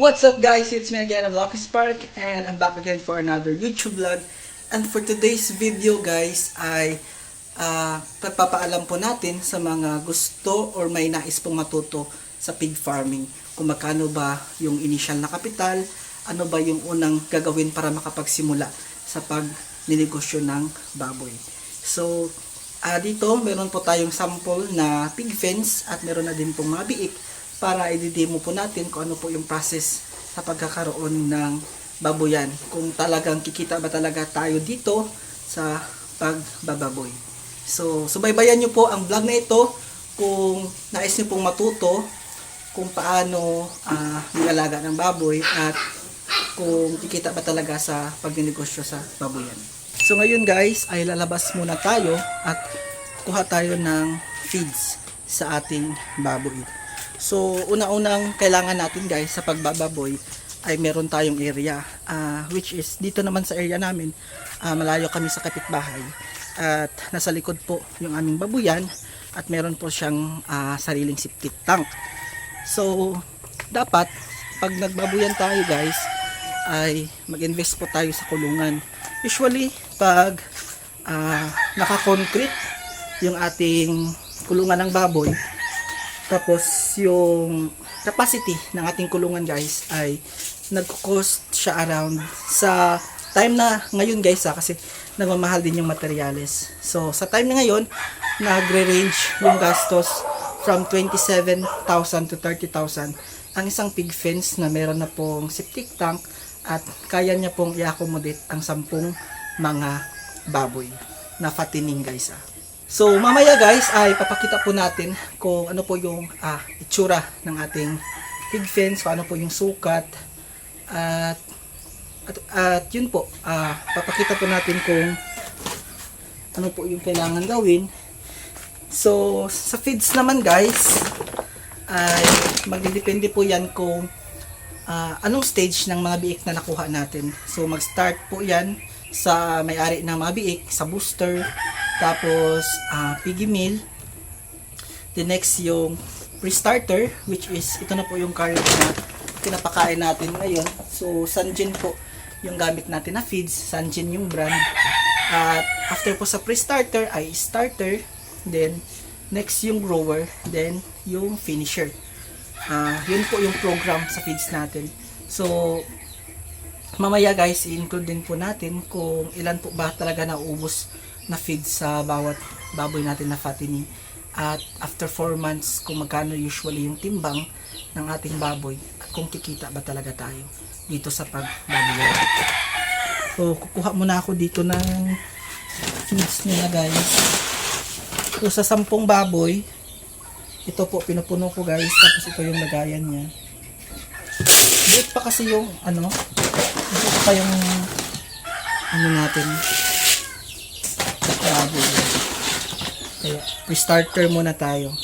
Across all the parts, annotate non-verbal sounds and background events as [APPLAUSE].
What's up guys? It's me again, I'm Lucky Spark and I'm back again for another YouTube vlog. And for today's video guys ay ah, pagpapaalam po natin sa mga gusto or may nais pong matuto sa pig farming. Kung magkano ba yung initial na kapital, ano ba yung unang gagawin para makapagsimula sa pagninegosyo ng baboy. So, ah, dito meron po tayong sample na pig fence at meron na din pong mga biik para i-demo po natin kung ano po yung process sa pagkakaroon ng baboyan. Kung talagang kikita ba talaga tayo dito sa pagbababoy. So, subaybayan nyo po ang vlog na ito kung nais nyo pong matuto kung paano ah, mag-alaga ng baboy at kung kikita ba talaga sa pagninegosyo sa baboyan. So ngayon guys ay lalabas muna tayo at kuha tayo ng feeds sa ating baboy. So una-unang kailangan natin guys sa pagbababoy ay meron tayong area ah, which is dito naman sa area namin ah, malayo kami sa kapitbahay at nasa likod po yung aming babuyan at meron po siyang ah, sariling septic tank. So dapat pag nagbabuyan tayo guys ay mag-invest po tayo sa kulungan. Usually, pag ah, naka-concrete yung ating kulungan ng baboy, tapos yung capacity ng ating kulungan guys ay nagko-cost siya around sa time na ngayon guys ha, kasi nagmamahal din yung materyales. So sa time na ngayon, nagre-range yung gastos from 27,000 to 30,000 ang isang pig fence na meron na pong septic tank at kaya niya pong i-accommodate ang sampung mga baboy na fattening guys ah. So mamaya guys ay papakita po natin kung ano po yung ah, itsura ng ating pig fence, kung ano po yung sukat at at, at yun po, ah, papakita po natin kung ano po yung kailangan gawin. So sa feeds naman guys ay magdidepende po yan kung ah, anong stage ng mga biik na nakuha natin. So mag-start po yan sa may-ari ng mga biik, sa booster, tapos ah, piggy meal. The next yung pre-starter, which is ito na po yung current na pinapakain natin ngayon. So Sanjin po yung gamit natin na feeds, Sanjin yung brand. At after po sa pre-starter ay starter, then next yung grower, then yung finisher. Ah, yun po yung program sa feeds natin. So, mamaya guys, i-include din po natin kung ilan po ba talaga nauubos na feeds sa bawat baboy natin na fattening. At after 4 months, kung magkano usually yung timbang ng ating baboy at kung kikita ba talaga tayo dito sa pagbaboy. So, kukuha muna ako dito ng feeds nila guys. So, sa sampung baboy, ito po, pinupuno ko guys. Tapos ito yung lagayan niya. Dito pa kasi yung, ano, dito pa yung, ano natin, baboy. Kaya, pre-starter muna tayo.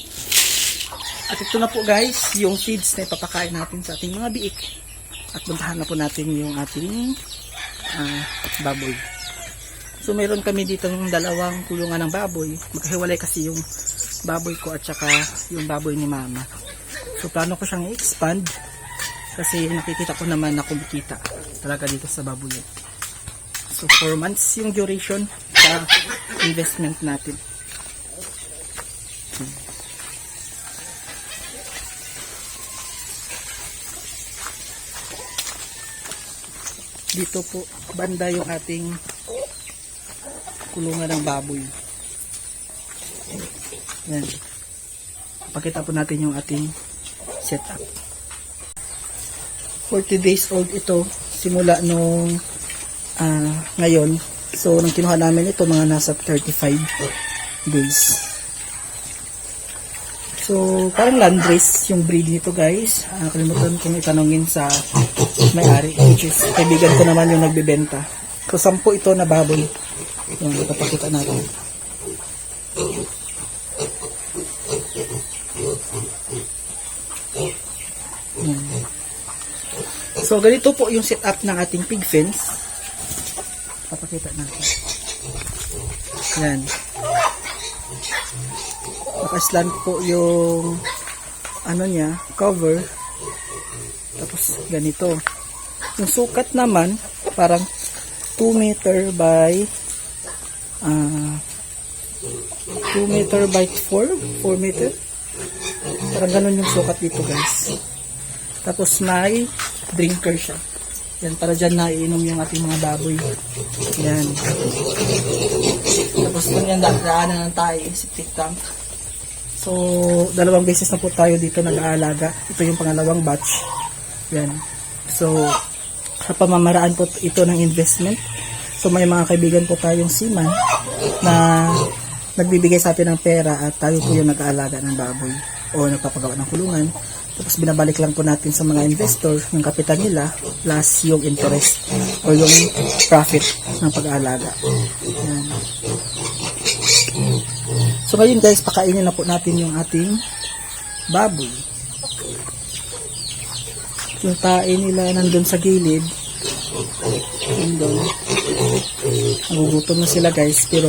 At ito na po guys, yung feeds na ipapakain natin sa ating mga biik. At puntahan na po natin yung ating ah, baboy. So meron kami dito ng dalawang kulungan ng baboy. Magkahiwalay kasi yung baboy ko at saka yung baboy ni mama. So plano ko siyang i-expand kasi nakikita ko naman na kumikita talaga dito sa baboy. So 4 months yung duration sa investment natin. Dito po banda yung ating kulungan ng baboy. Yan. Pakita po natin yung ating setup. 40 days old ito simula nung ah, ngayon. So, nung kinuha namin ito, mga nasa 35 days. So, parang landrace yung breed nito guys. Ah, kalimutan kong itanongin sa may-ari, which is kaibigan ko naman yung nagbebenta. So, sampu ito na baboy. Yung ipapakita natin. Yan. So, ganito po yung setup ng ating pig fence. Papakita natin. Yan. Nakaslant po yung ano niya, cover. Tapos ganito. Yung sukat naman, parang 2 meter by ah 2 meter by 4, 4 meter. Parang ganun yung sukat dito guys. Tapos may drinker siya. Yan, para dyan naiinom yung ating mga baboy. Yan. Tapos kung yan, da- daanan ng tayo, septic tank. So, dalawang beses na po tayo dito nag-aalaga. Ito yung pangalawang batch. Yan. So, sa pamamaraan po ito ng investment. So, may mga kaibigan po tayong seaman na nagbibigay sa atin ng pera at tayo po yung nag-aalaga ng baboy o nagpapagawa ng kulungan. Tapos binabalik lang po natin sa mga investor yung kapital nila plus yung interest o yung profit ng pag-aalaga. Yan. So ngayon guys, pakainin na po natin yung ating baboy. Yung tae nila nandun sa gilid. Nandun. Nagugutom na sila guys, pero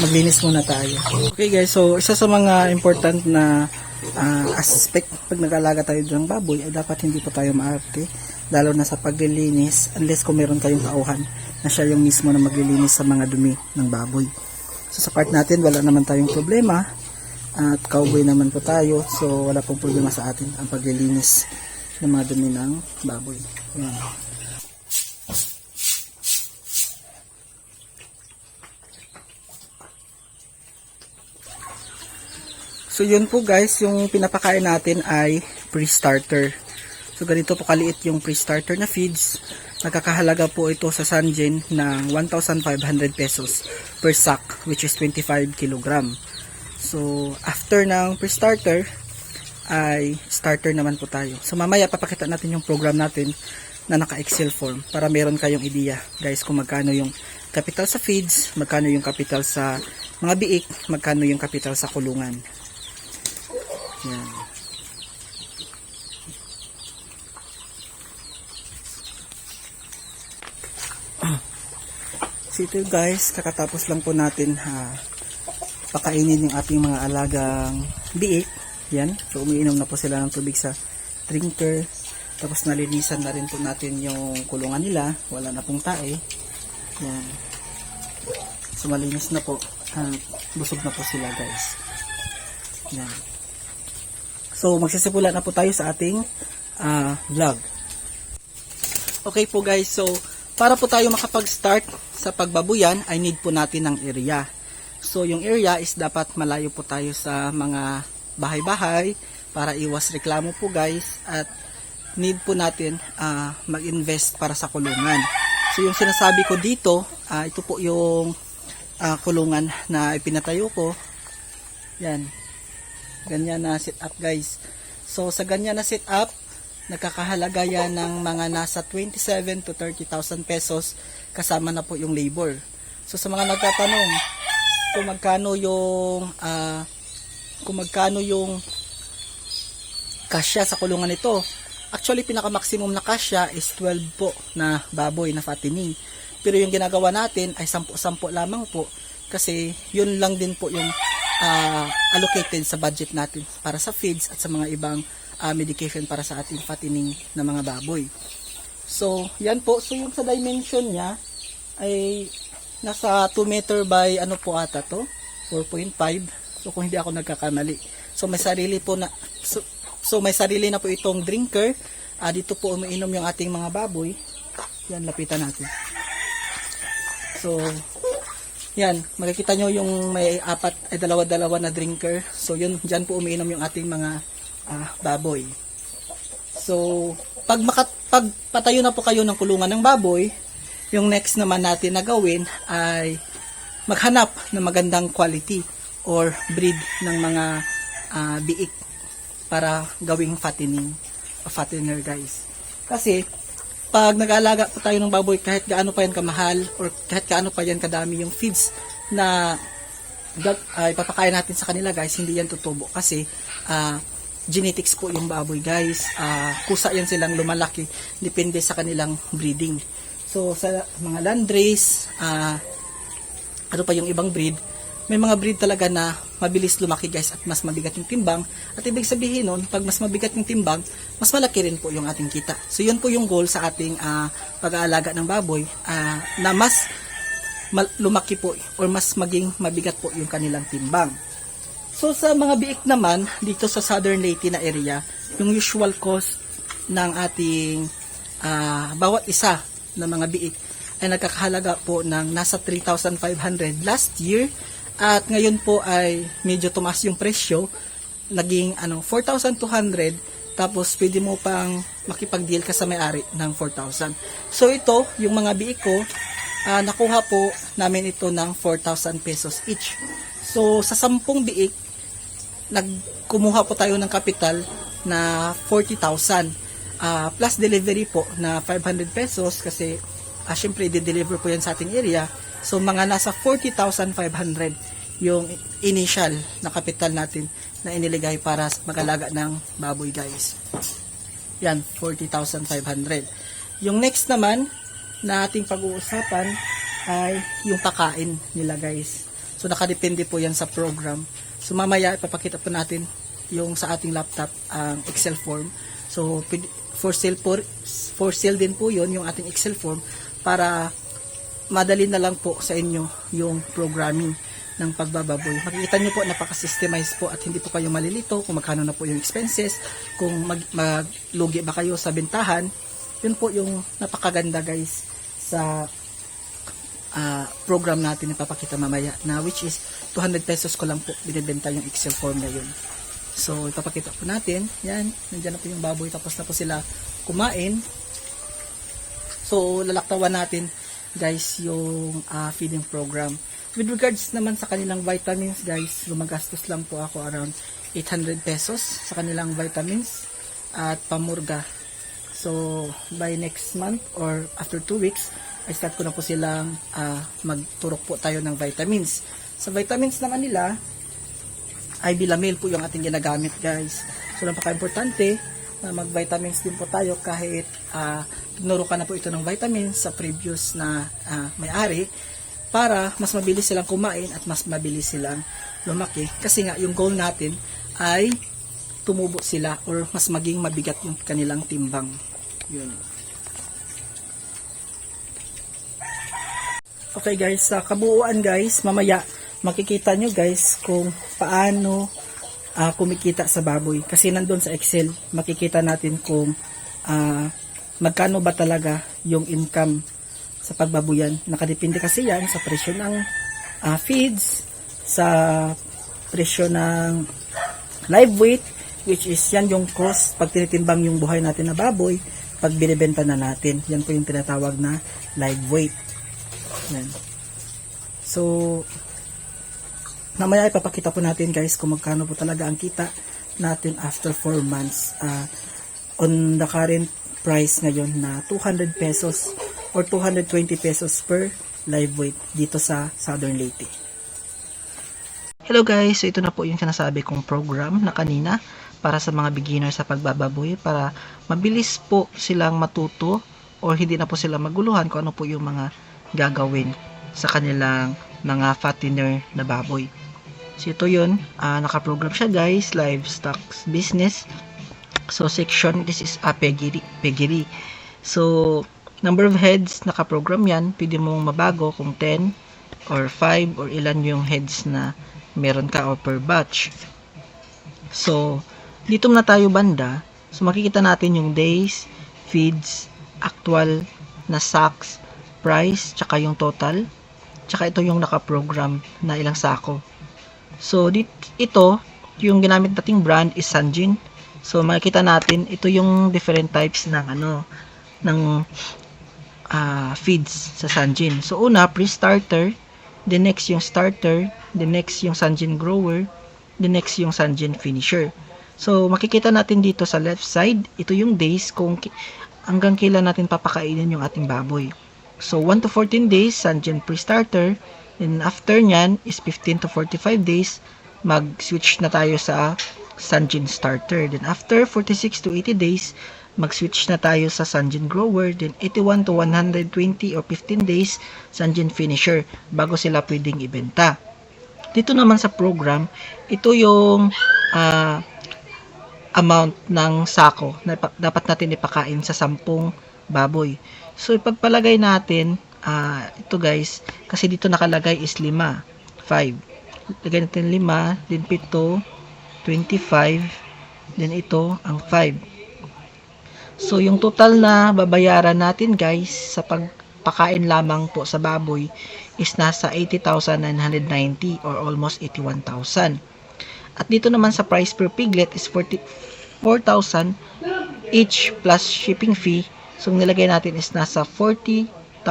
maglinis muna tayo. Okay guys, so isa sa mga important na ah, aspect pag nag-alaga tayo ng baboy ay dapat hindi po tayo maarte lalo na sa paglilinis unless kung meron kayong tauhan na siya yung mismo na maglilinis sa mga dumi ng baboy. So sa part natin wala naman tayong problema at cowboy naman po tayo so wala pong problema sa atin ang paglilinis ng mga dumi ng baboy. Ayan. So yun po guys, yung pinapakain natin ay pre-starter. So ganito po kaliit yung pre-starter na feeds. Nagkakahalaga po ito sa Sanjen ng 1,500 pesos per sack which is 25 kilogram. So after ng pre-starter ay starter naman po tayo. So mamaya papakita natin yung program natin na naka-excel form para meron kayong idea guys kung magkano yung capital sa feeds, magkano yung capital sa mga biik, magkano yung capital sa kulungan. Yan. [CLEARS THROAT] So guys, kakatapos lang po natin ha, pakainin yung ating mga alagang biik. Yan. So umiinom na po sila ng tubig sa drinker. Tapos nalinisan na rin po natin yung kulungan nila. Wala na pong tae. Yan. So malinis na po. At busog na po sila guys. Yan. So, magsisimula na po tayo sa ating ah, vlog. Okay po guys, so para po tayo makapag-start sa pagbabuyan, ay need po natin ng area. So, yung area is dapat malayo po tayo sa mga bahay-bahay para iwas reklamo po guys at need po natin ah, mag-invest para sa kulungan. So, yung sinasabi ko dito, ah, ito po yung ah, kulungan na ipinatayo ko. Yan, ganyan na setup guys. So sa ganyan na setup, nakakahalaga yan ng mga nasa 27 to 30,000 pesos kasama na po yung labor. So sa mga nagtatanong kung magkano yung ah, kung magkano yung kasya sa kulungan nito. Actually pinaka-maximum na kasya is 12 po na baboy na fattening. Pero yung ginagawa natin ay 10-10 lamang po kasi yun lang din po yung ah, allocated sa budget natin para sa feeds at sa mga ibang ah, medication para sa ating fattening na mga baboy. So, yan po. So, yung sa dimension niya ay nasa 2 meter by ano po ata to? 4.5. So, kung hindi ako nagkakamali. So, may sarili po na so, so may sarili na po itong drinker. Ah, dito po umiinom yung ating mga baboy. Yan, lapitan natin. So, yan, makikita nyo yung may apat, ay dalawa-dalawa na drinker. So, yun, dyan po umiinom yung ating mga ah, baboy. So, pag, makat, pag patayo na po kayo ng kulungan ng baboy, yung next naman natin na gawin ay maghanap ng magandang quality or breed ng mga ah, biik para gawing fattening, a fattener guys. Kasi, pag nag-aalaga pa tayo ng baboy, kahit gaano pa yan kamahal or kahit gaano pa yan kadami yung feeds na gag- ay papakain natin sa kanila guys, hindi yan tutubo kasi ah, genetics po yung baboy guys. Ah, kusa yan silang lumalaki depende sa kanilang breeding. So sa mga landrace, ah, ano pa yung ibang breed, may mga breed talaga na mabilis lumaki guys at mas mabigat yung timbang. At ibig sabihin nun, pag mas mabigat yung timbang, mas malaki rin po yung ating kita. So yun po yung goal sa ating ah, pag-aalaga ng baboy ah, na mas lumaki po or mas maging mabigat po yung kanilang timbang. So sa mga biik naman dito sa Southern Leyte na area, yung usual cost ng ating ah, bawat isa ng mga biik ay nagkakahalaga po ng nasa 3,500 last year at ngayon po ay medyo tumaas yung presyo naging ano 4,200 tapos pwede mo pang makipag-deal ka sa may-ari ng 4,000. So ito, yung mga biik ko, ah, nakuha po namin ito ng 4,000 pesos each. So sa 10 biik, nagkumuha po tayo ng kapital na 40,000 Ah, plus delivery po na 500 pesos kasi uh, syempre i-deliver po yan sa ating area so mga nasa 40,500 yung initial na kapital natin na iniligay para mag-alaga ng baboy guys. Yan 40,500 yung next naman na ating pag-uusapan ay yung pakain nila guys. So nakadepende po yan sa program. So mamaya ipapakita po natin yung sa ating laptop ang Excel form. So for sale for, for sale din po yon yung ating Excel form para madali na lang po sa inyo yung programming ng pagbababoy. Makikita nyo po, napaka-systemize po at hindi po kayo malilito kung magkano na po yung expenses, kung mag, maglugi ba kayo sa bentahan. Yun po yung napakaganda guys sa ah, program natin na papakita mamaya na which is 200 pesos ko lang po binibenta yung Excel form na yun. So, ipapakita po natin. Yan, nandiyan na po yung baboy. Tapos na po sila kumain. So, lalaktawan natin guys yung ah, feeding program. With regards naman sa kanilang vitamins guys, lumagastos lang po ako around 800 pesos sa kanilang vitamins at pamurga. So, by next month or after 2 weeks, I start ko na po silang ah, magturok po tayo ng vitamins. Sa vitamins naman nila, ay bilamil po yung ating ginagamit guys. So napaka-importante na mag-vitamins din po tayo kahit uh, tinuro ka na po ito ng vitamins sa previous na ah, may-ari para mas mabilis silang kumain at mas mabilis silang lumaki. Kasi nga yung goal natin ay tumubo sila or mas maging mabigat yung kanilang timbang. Yun. Okay guys, sa kabuuan guys, mamaya makikita nyo guys kung paano ah, kumikita sa baboy. Kasi nandun sa Excel, makikita natin kung ah, magkano ba talaga yung income sa pagbabuyan. Nakadepende kasi yan sa presyo ng ah, feeds, sa presyo ng live weight, which is yan yung cost pag tinitimbang yung buhay natin na baboy, pag binibenta na natin. Yan po yung tinatawag na live weight. Yan. So, Mamaya ipapakita po natin guys kung magkano po talaga ang kita natin after 4 months uh, on the current price ngayon na 200 pesos or 220 pesos per live weight dito sa Southern Leyte. Hello guys, so ito na po yung sinasabi kong program na kanina para sa mga beginner sa pagbababoy para mabilis po silang matuto or hindi na po sila maguluhan kung ano po yung mga gagawin sa kanilang mga fattener na baboy. So ito yun, ah, nakaprogram siya guys, livestock business. So section, this is a pegiri. So number of heads, nakaprogram yan, pwede mong mabago kung 10 or 5 or ilan yung heads na meron ka or per batch. So, dito na tayo banda. So, makikita natin yung days, feeds, actual na sacks, price, tsaka yung total. Tsaka ito yung nakaprogram na ilang sako. So, dit, ito, yung ginamit nating brand is Sanjin. So, makikita natin, ito yung different types ng ano, ng ah, feeds sa Sanjin. So, una, pre-starter, the next yung starter, the next yung Sanjin grower, the next yung Sanjin finisher. So, makikita natin dito sa left side, ito yung days kung hanggang kailan natin papakainin yung ating baboy. So, 1 to 14 days, Sanjin pre-starter, Then after nyan is 15 to 45 days, mag-switch na tayo sa Sanjin starter. Then after 46 to 80 days, mag-switch na tayo sa Sanjin grower. Then 81 to 120 or 15 days, Sanjin finisher bago sila pwedeng ibenta. Dito naman sa program, ito yung ah, amount ng sako na dapat natin ipakain sa sampung baboy. So, ipagpalagay natin, ah, ito guys, kasi dito nakalagay is 5. 5. Lagay natin 5, din 7, 25, then ito, ang 5. So, yung total na babayaran natin guys sa pagpakain lamang po sa baboy is nasa 80,990 or almost 81,000. At dito naman sa price per piglet is 40 4,000 each plus shipping fee. So, nilagay natin is nasa 40,300.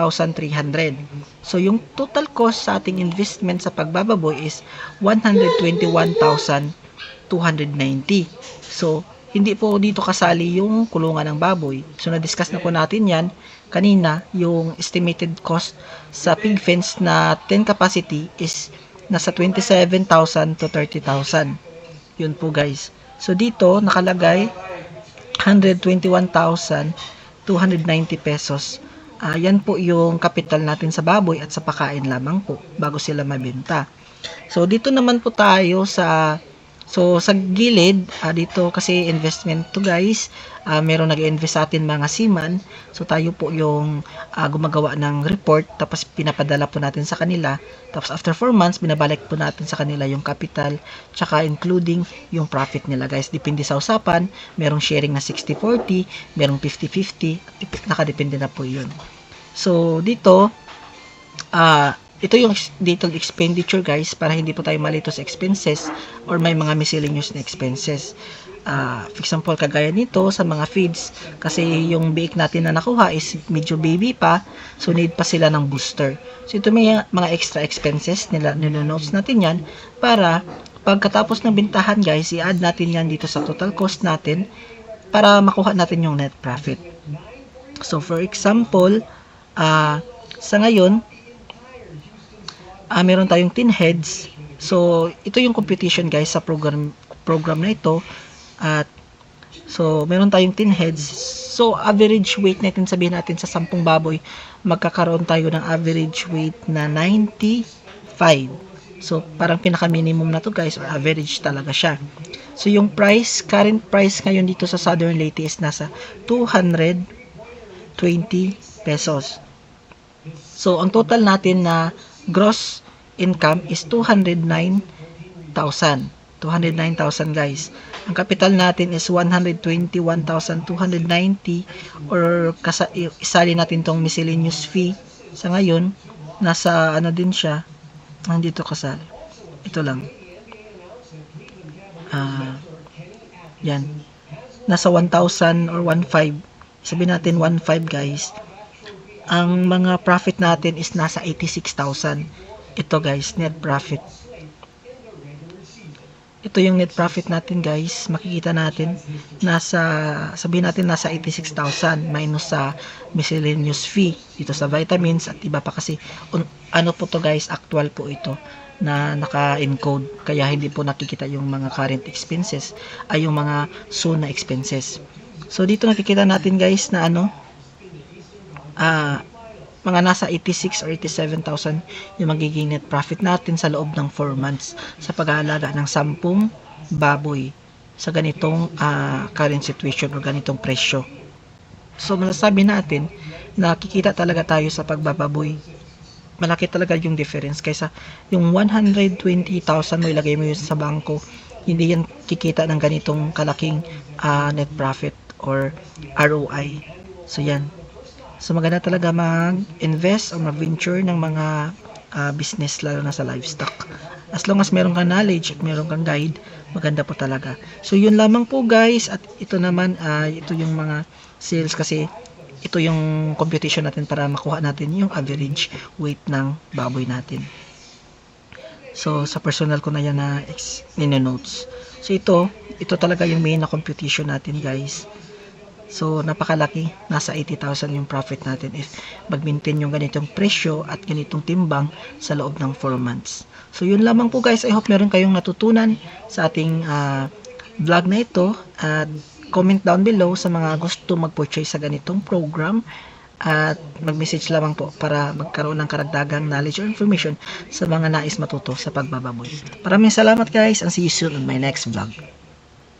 So, yung total cost sa ating investment sa pagbababoy is 121,290. So, hindi po dito kasali yung kulungan ng baboy. So, na-discuss na po natin yan kanina, yung estimated cost sa pig fence na 10 capacity is nasa 27,000 to 30,000. Yun po guys. So dito nakalagay 121,290 pesos. Ah, yan po yung capital natin sa baboy at sa pakain lamang po bago sila mabenta. So dito naman po tayo sa So sa gilid ah, dito kasi investment to guys. Ah, meron nag-invest sa atin mga seaman. So tayo po yung ah, gumagawa ng report tapos pinapadala po natin sa kanila. Tapos after 4 months binabalik po natin sa kanila yung capital tsaka including yung profit nila guys. Depende sa usapan, merong sharing na 60-40, merong 50-50, Dep- nakadepende na po yun. So dito ah ito yung detailed expenditure guys para hindi po tayo malito sa expenses or may mga miscellaneous na expenses. Ah, for example, kagaya nito sa mga feeds kasi yung biik natin na nakuha is medyo baby pa so need pa sila ng booster. So ito may mga extra expenses nila nino-notes natin yan para pagkatapos ng bintahan guys i-add natin yan dito sa total cost natin para makuha natin yung net profit. So for example, ah sa ngayon, ah meron tayong 10 heads. So, ito yung competition guys sa program program na ito. At so, meron tayong 10 heads. So, average weight natin sabihin natin sa 10 baboy, magkakaroon tayo ng average weight na 95. So, parang pinaka-minimum na to guys average talaga siya. So, yung price, current price ngayon dito sa Southern Leyte is nasa 220 pesos. So, ang total natin na gross income is 209,000. 209,000 guys. Ang capital natin is 121,290 or kasa, isali natin tong miscellaneous fee. Sa ngayon, nasa ano din siya. Nandito kasali. Ito lang. Ah, yan. Nasa 1,000 or 1,500. Sabihin natin 1,500 guys ang mga profit natin is nasa 86,000. Ito guys, net profit. Ito yung net profit natin guys. Makikita natin nasa sabihin natin nasa 86,000 minus sa miscellaneous fee dito sa vitamins at iba pa kasi un, ano po to guys, actual po ito na naka-encode kaya hindi po nakikita yung mga current expenses ay yung mga soon na expenses. So dito nakikita natin guys na ano ah mga nasa 86 or 87,000 yung magiging net profit natin sa loob ng 4 months sa pag-aalaga ng 10 baboy sa ganitong ah, current situation o ganitong presyo. So masasabi natin na kikita talaga tayo sa pagbababoy. Malaki talaga yung difference kaysa yung 120,000 mo ilagay mo yun sa bangko, hindi yan kikita ng ganitong kalaking ah, net profit or ROI. So yan, So maganda talaga mag-invest o mag-venture ng mga ah, business lalo na sa livestock. As long as meron kang knowledge at meron kang guide, maganda po talaga. So yun lamang po guys at ito naman ah, ito yung mga sales kasi ito yung computation natin para makuha natin yung average weight ng baboy natin. So sa personal ko na yan na nino-notes. So ito, ito talaga yung main na computation natin guys. So, napakalaki. Nasa 80,000 yung profit natin if mag-maintain yung ganitong presyo at ganitong timbang sa loob ng 4 months. So, yun lamang po guys. I hope meron kayong natutunan sa ating ah, vlog na ito. At comment down below sa mga gusto mag-purchase sa ganitong program. at mag-message lamang po para magkaroon ng karagdagang knowledge or information sa mga nais matuto sa pagbababoy. Maraming salamat guys and see you soon on my next vlog.